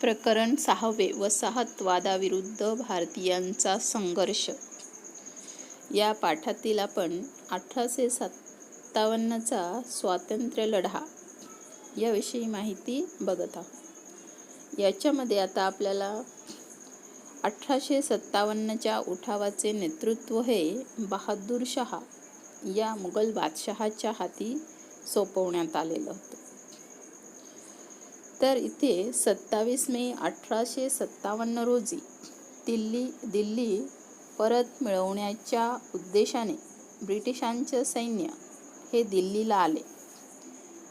प्रकरण सहावे वसाहतवादाविरुद्ध भारतीयांचा संघर्ष. या पाठातील आपण अठराशे सत्तावन्नचा स्वातंत्र्य लढा याविषयी माहिती बघत आहोत. याच्यामध्ये आता आपल्याला अठराशे सत्तावन्नच्या उठावाचे नेतृत्व हे बहादूर शहा या मुघल बादशहाच्या हाती सोपवण्यात आलेलं होतं. तर इथे सत्तावीस मे अठराशे सत्तावन्न रोजी दिल्ली दिल्ली परत मिळवण्याच्या उद्देशाने ब्रिटिशांचे सैन्य हे दिल्लीला आले.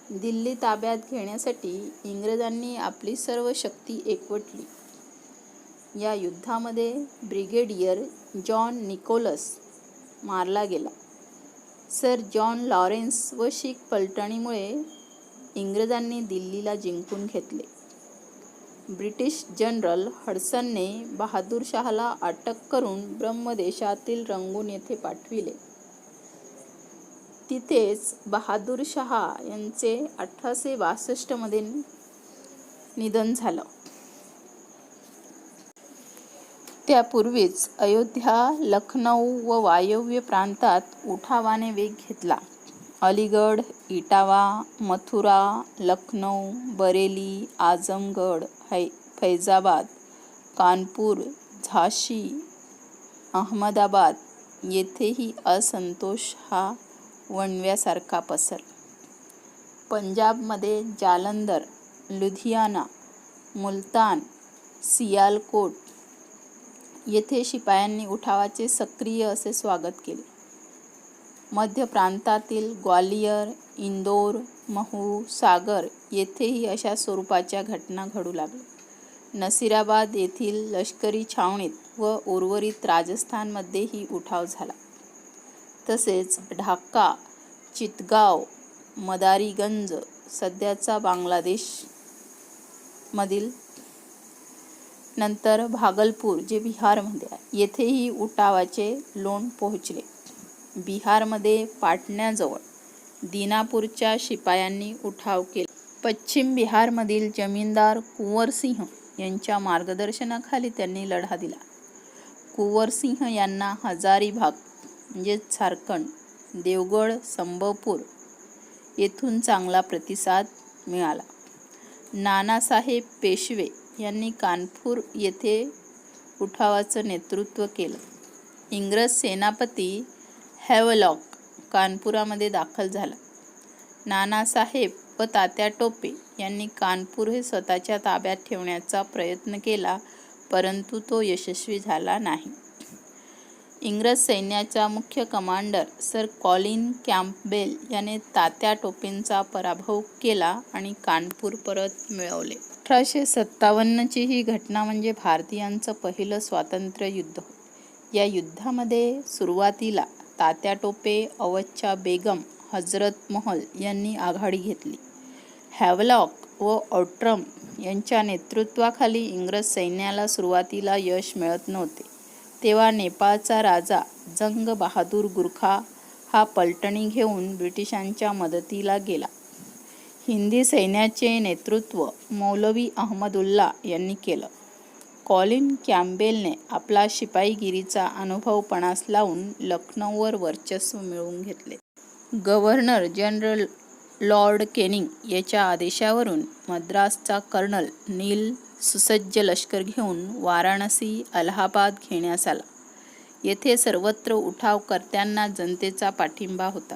दिल्ली ताब्यात घेण्यासाठी इंग्रजांनी आपली सर्व शक्ती एकवटली. या युद्धामध्ये ब्रिगेडियर जॉन निकोलस मारला गेला. सर जॉन लॉरेन्स व शीख पलटणीमुळे इंग्रजांनी दिल्लीला जिंकून घेतले. ब्रिटिश जनरल हडसनने बहादूरशहाला अटक करून ब्रह्मदेशातील रंगून येथे पाठविले. तिथेच बहादूरशहा यांचे अठराशे बासष्टमध्ये निधन झालं. त्यापूर्वीच अयोध्या लखनौ व वायव्य प्रांतात उठावाने वेग घेतला. अलीगड इटावा मथुरा लखनौ बरेली आजमगड है फैजाबाद कानपूर झाशी अहमदाबाद येथेही असंतोष हा वणव्यासारखा पसर. पंजाबमध्ये जालंधर लुधियाना मुलतान सियालकोट येथे शिपायांनी उठावाचे सक्रिय असे स्वागत केले. मध्य प्रांतातील ग्वालियर इंदोर महू सागर येथेही अशा स्वरूपाच्या घटना घडू लागल्या. नसिराबाद येथील लष्करी छावणीत व उर्वरित राजस्थानमध्येही उठाव झाला. तसेच ढाका चितगाव मदारीगंज सध्याचा बांगलादेश मधील नंतर भागलपूर जे बिहारमध्ये आहे येथेही उठावाचे लोण पोहोचले. बिहारमध्ये पाटण्याजवळ दिनापूरच्या शिपायांनी उठाव केला. पश्चिम बिहारमधील जमीनदार कुंवरसिंह यांच्या मार्गदर्शनाखाली त्यांनी लढा दिला. कुंवरसिंह यांना हजारीबाग म्हणजेच झारखंड देवगड संबळपूर येथून चांगला प्रतिसाद मिळाला. नानासाहेब पेशवे यांनी कानपूर येथे उठावाचं नेतृत्व केलं. इंग्रज सेनापती हॅवलॉक कानपुरामध्ये दाखल झाला. नानासाहेब व तात्या टोपे यांनी कानपूर हे स्वतःच्या ताब्यात ठेवण्याचा प्रयत्न केला परंतु तो यशस्वी झाला नाही. इंग्रज सैन्याचा मुख्य कमांडर सर कॉलिन कॅम्पबेल याने तात्या टोपेंचा पराभव केला आणि कानपूर परत मिळवले. अठराशे सत्तावन्नची ही घटना म्हणजे भारतीयांचं पहिलं स्वातंत्र्य युद्ध. या युद्धामध्ये सुरुवातीला तात्या टोपे अवच्छा बेगम हजरत महल यांनी आघाडी घेतली. हॅवलॉक व ऑट्रम यांच्या नेतृत्वाखाली इंग्रज सैन्याला सुरुवातीला यश मिळत नव्हते. तेव्हा नेपाळचा राजा जंग बहादूर गुरखा हा पलटणी घेऊन ब्रिटिशांच्या मदतीला गेला. हिंदी सैन्याचे नेतृत्व मौलवी अहमदुल्ला यांनी केलं. कॉलिन कॅम्बेलने आपला शिपाईगिरीचा अनुभव पणास लावून लखनौवर वर्चस्व मिळवून घेतले. गव्हर्नर जनरल लॉर्ड केनिंग याच्या आदेशावरून मद्रासचा कर्नल नील सुसज्ज लष्कर घेऊन वाराणसी अलाहाबाद घेण्यास आला. येथे सर्वत्र उठावकर्त्यांना जनतेचा पाठिंबा होता.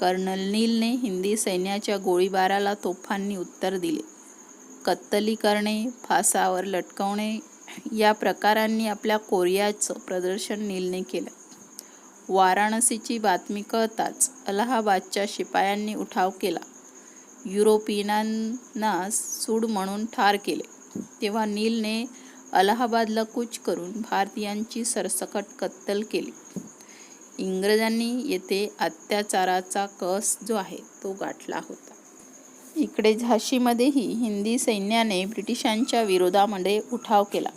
कर्नल नीलने हिंदी सैन्याच्या गोळीबाराला तोफांनी उत्तर दिले. कत्तली करणे फासावर लटकवणे या प्रकारांनी आपल्या कोरियाचं प्रदर्शन नीलने केलं. वाराणसीची बातमी कळताच अलाहाबादच्या शिपायांनी उठाव केला. युरोपियनांना सूड म्हणून ठार केले. तेव्हा नीलने अलाहाबादला कूच करून भारतीयांची सरसकट कत्तल केली. इंग्रजांनी येथे अत्याचाराचा कस जो आहे तो गाठला होता. इकडे झाशीमध्येही हिंदी सैन्याने ब्रिटिशांच्या विरोधामध्ये उठाव केला.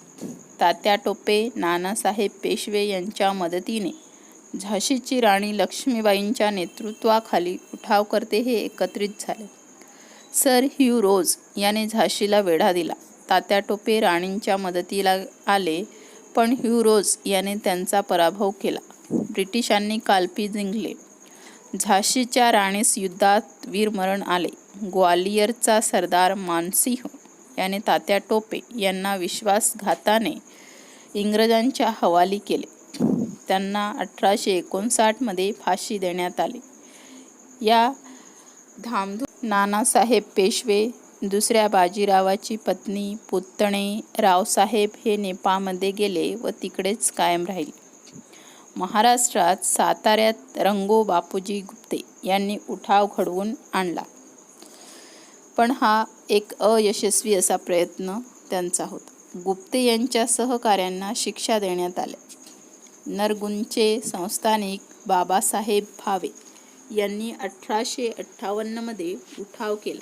तात्या टोपे नानासाहेब पेशवे यांच्या मदतीने झाशीची राणी लक्ष्मीबाईंच्या नेतृत्वाखाली उठावकर्ते हे एकत्रित झाले. सर ह्यू रोज याने झाशीला वेढा दिला. तात्या टोपे राणींच्या मदतीला आले पण ह्यू रोज याने त्यांचा पराभव केला. ब्रिटिशांनी कालपी जिंकले. झाशीच्या राणीस युद्धात वीरमरण आले. ग्वालियरचा सरदार मानसिंह याने तात्या टोपे यांना विश्वासघाताने इंग्रजांच्या हवाली केले. त्यांना अठराशे एकोणसाठमध्ये फाशी देण्यात आली. या धामधूम नानासाहेब पेशवे दुसऱ्या बाजीरावाची पत्नी पुतणे रावसाहेब हे नेपाळमध्ये गेले व तिकडेच कायम राहिले. महाराष्ट्रात साताऱ्यात रंगो बापूजी गुप्ते यांनी उठाव घडवून आणला. पण हा एक अयशस्वी असा प्रयत्न त्यांचा होता. गुप्ते यांच्या सहकाऱ्यांना शिक्षा देण्यात आल्या. नरगुंचे संस्थानिक बाबासाहेब भावे यांनी अठराशे अठ्ठावन्नमध्ये उठाव केला.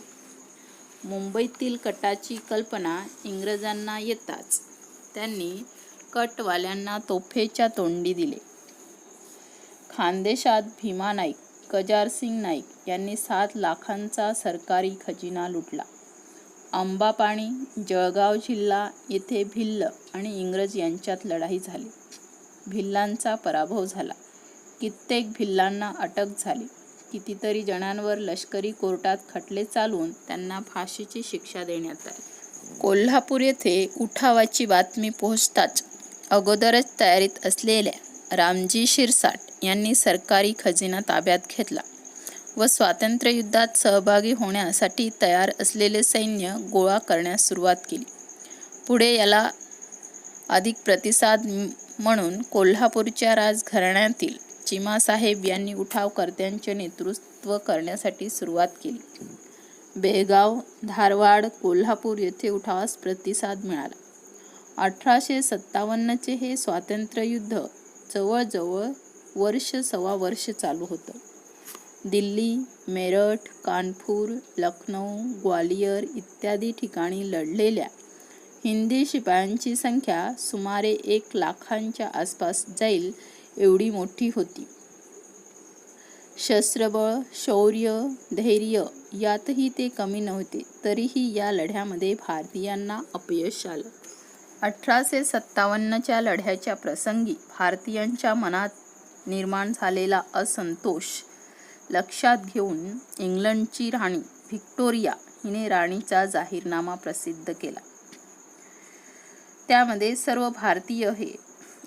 मुंबईतील कटाची कल्पना इंग्रजांना येताच त्यांनी कटवाल्यांना तोफेच्या तोंडी दिले. खानदेशात भीमा नाईक कजारसिंग नाईक यांनी सात लाखांचा सरकारी खजिना लुटला. अंबापाणी जळगाव जिल्हा येथे भिल्ल आणि इंग्रज यांच्यात लढाई झाली. भिल्लांचा पराभव झाला. कित्येक भिल्लांना अटक झाली. कितीतरी जणांवर लष्करी कोर्टात खटले चालवून त्यांना फाशीची शिक्षा देण्यात आली. कोल्हापूर येथे उठावाची बातमी पोहोचताच अगोदरच तयारीत असलेल्या रामजी शिरसाट यांनी सरकारी खजिना ताब्यात घेतला व स्वातंत्र्ययुद्धात सहभागी होण्यासाठी तयार असलेले सैन्य गोळा करण्यास सुरुवात केली. पुढे याला अधिक प्रतिसाद म्हणून कोल्हापूरच्या राजघराण्यातील चिमासाहेब यांनी उठावकर्त्यांचे नेतृत्व करण्यासाठी सुरुवात केली. बेळगाव धारवाड कोल्हापूर येथे उठावास प्रतिसाद मिळाला. अठराशे सत्तावन्नचे हे स्वातंत्र्ययुद्ध जवळजवळ वर्ष सव्वा वर्ष चालू होतं. दिल्ली मेरठ कानपूर लखनौ ग्वालियर इत्यादी ठिकाणी लढलेल्या हिंदी शिपायांची संख्या सुमारे एक लाखांच्या आसपास जाईल एवढी मोठी होती. शस्त्रबळ शौर्य धैर्य यातही ते कमी नव्हते तरीही या लढ्यामध्ये भारतीयांना अपयश आलं. अठराशे सत्तावन्नच्या लढ्याच्या प्रसंगी भारतीयांच्या मनात निर्माण झालेला असंतोष. लक्षात घेऊन इंग्लंडची राणी व्हिक्टोरिया हिने राणीचा जाहीरनामा प्रसिद्ध केला. त्यामध्ये सर्व भारतीय हे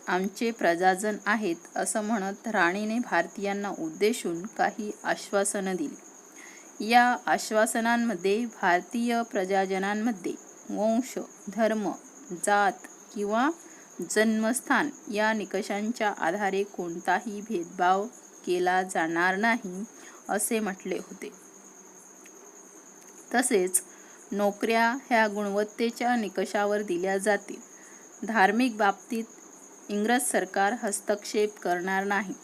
आमचे प्रजाजन आहेत असं म्हणत राणीने भारतीयांना उद्देशून काही आश्वासनं दिली. या आश्वासनांमध्ये भारतीय प्रजाजनांमध्ये वंश धर्म जात किंवा जन्मस्थान. या निकषांच्या आधारे कोणताही भेदभाव केला जाणार नाही असे म्हटले होते. तसेच नोकऱ्या ह्या गुणवत्तेच्या निकषावर दिल्या जातील. धार्मिक बाबतीत इंग्रज सरकार हस्तक्षेप करणार नाही.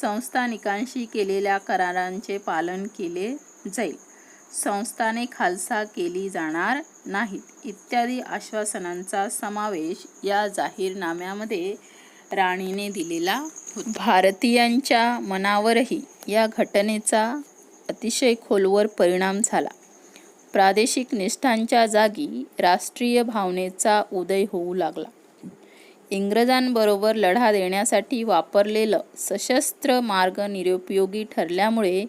संस्थानिकांशी केलेल्या करारांचे पालन केले जाईल. संस्थाने खालसा केली जाणार नाहीत. इत्यादी आश्वासनांचा समावेश या जाहीरनाम्यामध्ये राणीने दिलेला होता. भारतीयांच्या मनावरही या घटनेचा अतिशय खोलवर परिणाम झाला. प्रादेशिक निष्ठांच्या जागी राष्ट्रीय भावनेचा उदय होऊ लागला. इंग्रजांबरोबर लढा देण्यासाठी वापरलेलं सशस्त्र मार्ग निरुपयोगी ठरल्यामुळे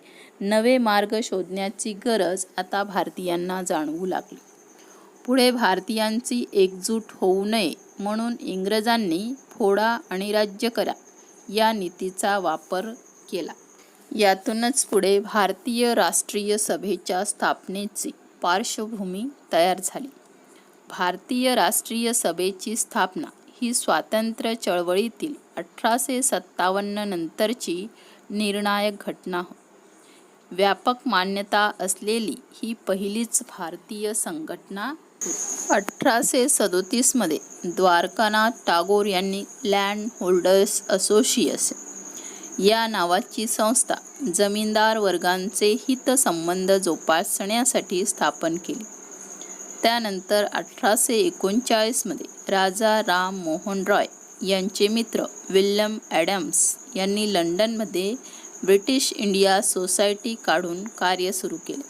नवे मार्ग शोधण्याची गरज आता भारतीयांना जाणवू लागली. पुढे भारतीयांची एकजूट होऊ नये म्हणून इंग्रजांनी फोडा आणि राज्य करा या नीतीचा वापर केला. यातूनच पुढे भारतीय राष्ट्रीय सभेच्या स्थापनेची पार्श्वभूमी तयार झाली. भारतीय राष्ट्रीय सभेची स्थापना ही स्वातंत्र्य चळवळीतील अठराशे सत्तावन्न नंतरची निर्णायक घटना होती. व्यापक मान्यता असलेली ही पहिलीच भारतीय संघटना अठराशे सदोतीसमध्ये द्वारकानाथ टागोर यांनी लँड होल्डर्स असोसिएशन या नावाची संस्था जमीनदार वर्गांचे हितसंबंध जोपासण्यासाठी स्थापन केली. त्यानंतर अठराशे एकोणचाळीसमध्ये राजा राम मोहन रॉय यांचे मित्र विल्यम ॲडम्स यांनी लंडनमध्ये ब्रिटिश इंडिया सोसायटी काढून कार्य सुरू केले.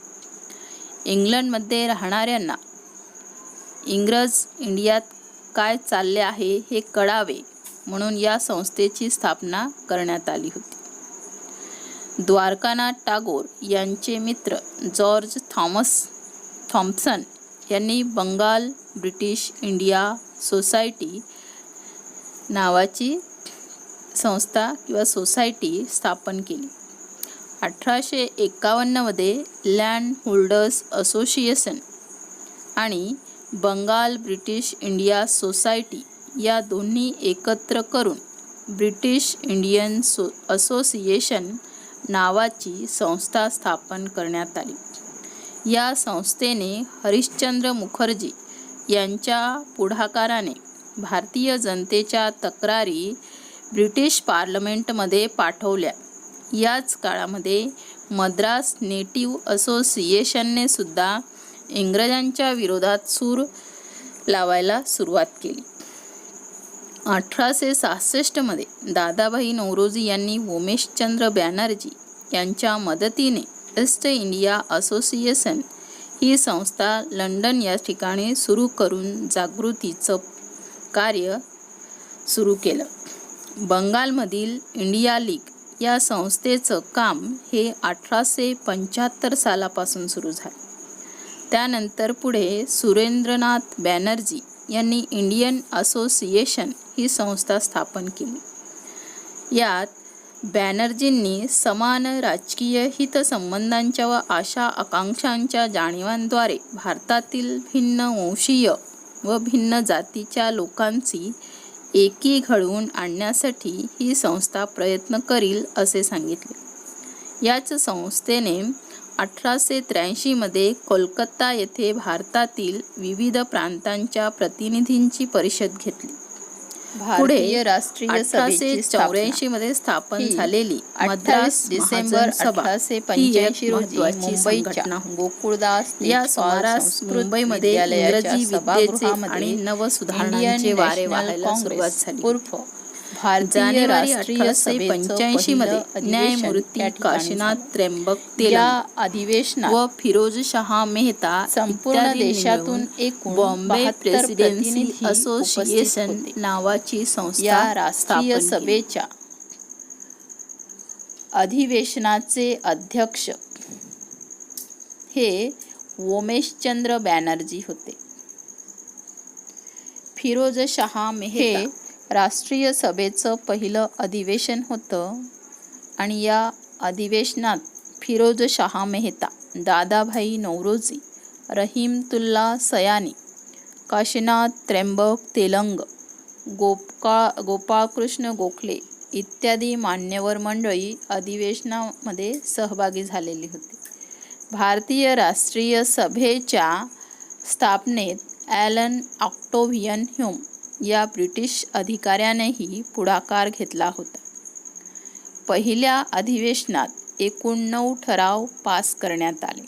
इंग्लंडमध्ये राहणाऱ्यांना इंग्रज इंडियात काय चालले आहे हे कळावे म्हणून या संस्थेची स्थापना करण्यात आली होती. द्वारकानाथ टागोर यांचे मित्र जॉर्ज थॉमस थॉम्पसन यांनी बंगाल ब्रिटिश इंडिया सोसायटी नावाची संस्था किंवा सोसायटी स्थापन केली. अठराशे एकावन्नमध्ये लँड होल्डर्स असोसिएशन आणि बंगाल ब्रिटिश इंडिया सोसायटी या दोन्ही एकत्र करून ब्रिटिश इंडियन सो असोसिएशन नावाची संस्था स्थापन करण्यात आली. या संस्थेने हरिश्चंद्र मुखर्जी यांच्या पुढाकाराने भारतीय जनतेच्या तक्रारी ब्रिटिश पार्लमेंटमध्ये पाठवल्या. याच काळामध्ये मद्रास नेटिव्ह असोसिएशनने सुद्धा इंग्रजांच्या विरोधात सूर लावायला सुरुवात केली. अठराशे सहासष्टमध्ये दादाभाई नौरोजी यांनी उमेशचंद्र बॅनर्जी यांच्या मदतीने ईस्ट इंडिया असोसिएशन ही संस्था लंडन या ठिकाणी सुरू करून जागृतीचं कार्य सुरू केलं. बंगालमधील इंडिया लीग या संस्थेचं काम हे अठराशे पंच्याहत्तर सालापासून सुरू झालं. त्यानंतर पुढे सुरेंद्रनाथ बॅनर्जी यांनी इंडियन असोसिएशन ही संस्था स्थापन केली. यात बॅनर्जींनी समान राजकीय हितसंबंधांच्या व आशा आकांक्षांच्या जाणीवांद्वारे भारतातील भिन्न वंशीय व भिन्न जातीच्या लोकांची एकी घडवून आणण्यासाठी ही संस्था प्रयत्न करील असे सांगितले. याच संस्थेने अठराशे त्र्याऐंशीमध्ये कोलकाता येथे भारतातील विविध प्रांतांच्या प्रतिनिधींची परिषद घेतली. पुढे राष्ट्रीय चौऱ्याऐंशी मध्ये स्थापन झालेली 28 मद्रास डिसेंबर अठराशे पंच्याऐंशी रोजी संघटना. गोकुळदास या सुमारास संस्कृत मुंबईमध्ये विद्यालयाच्या इंग्रजी विद्येचे आणि नवसुधारणांचे वारे वाहायला सुरुवात झाली भारतीय जानेवारी राष्ट्रीय अठराशे सभेचं पंच्याऐंशी मध्ये पहिलं अधिवेशन न्यायमूर्ती त्या ठिकाणी काशीनाथ झालं. त्र्यंबक या तेलंग अधिवेशनात व फिरोज शहा मेहता संपूर्ण इत्यादींनी देशातून मिळून एकूण बॉम्बे 72 प्रेसिडेन्सी प्रतिनिधी उपस्थित असोसिएशन होते. नावाची संस्था या राष्ट्रीय स्थापन केली. सभेच्या अधिवेशनाचे अध्यक्ष हे ओमेशचंद्र बॅनर्जी होते फिरोज शहा मेहता हे राष्ट्रीय सभेचं पहिलं अधिवेशन होतं आणि या अधिवेशनात फिरोज शहा मेहता दादाभाई नौरोजी रहीमतुल्ला सयानी काशीनाथ त्र्यंबक तेलंग गोपका गोपाळकृष्ण गोखले इत्यादी मान्यवर मंडळी अधिवेशनामध्ये सहभागी झालेली होती. भारतीय राष्ट्रीय सभेच्या स्थापनेत ॲलन ऑक्टोव्हियन ह्युम या ब्रिटिश अधिकाऱ्यानेही पुढाकार घेतला होता. पहिल्या अधिवेशनात एकूण नऊ ठराव पास करण्यात आले.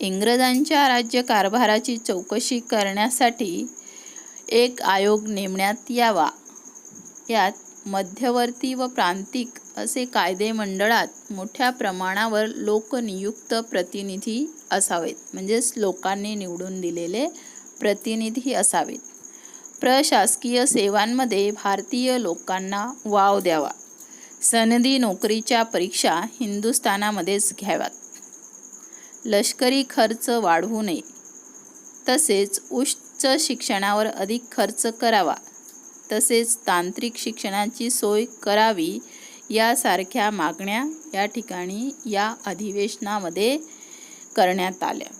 इंग्रजांच्या राज्यकारभाराची चौकशी करण्यासाठी एक आयोग नेमण्यात यावा. यात मध्यवर्ती व प्रांतिक असे कायदे मंडळात मोठ्या प्रमाणावर लोकनियुक्त प्रतिनिधी असावेत. म्हणजेच लोकांनी निवडून दिलेले प्रतिनिधी असावेत. प्रशासकीय सेवांमध्ये भारतीय लोकांना वाव द्यावा. सनदी नोकरीच्या परीक्षा हिंदुस्थानामध्येच घ्याव्यात. लष्करी खर्च वाढवू नये. तसेच उच्च शिक्षणावर अधिक खर्च करावा. तसेच तांत्रिक शिक्षणाची सोय करावी यासारख्या मागण्या या ठिकाणी या अधिवेशनामध्ये करण्यात आल्या.